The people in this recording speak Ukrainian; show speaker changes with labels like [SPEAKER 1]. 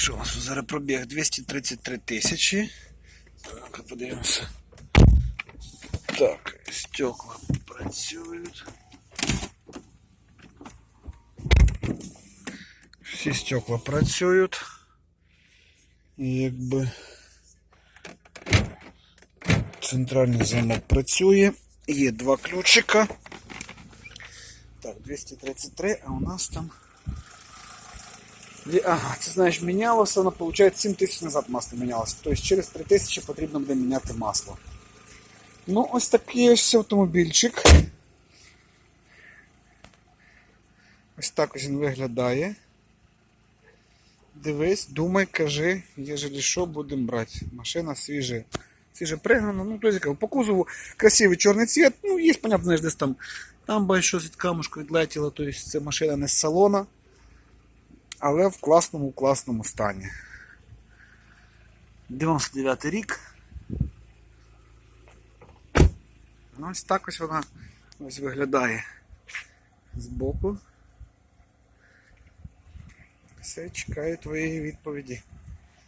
[SPEAKER 1] Що у нас зараз пробіг 233 тисячі. Так, подивимося. Так, стекла працюють. Всі стекла працюють. Якби центральний замок працює. Є два ключика. Так, 233, а у нас там. Це знаєш, мінялося, воно виходить 7 тисяч назад масло мінялося. Тобто через 3 тисячі потрібно буде міняти масло. Ну, ось такий ось автомобільчик. Ось так ось він виглядає. Дивись, думай, кажи, єжелі що будемо брати. Машина свіжа. Свіже пригнана, ну, тобто, по кузову красивий чорний цвіт. Ну, є, понятно, знаєш, десь там, там щось від камушку відлетіло, тобто це машина не з салона, але в класному, класному стані. 99 рік. Ну, ось так ось вона ось виглядає збоку. Все, чекаю твоєї відповіді.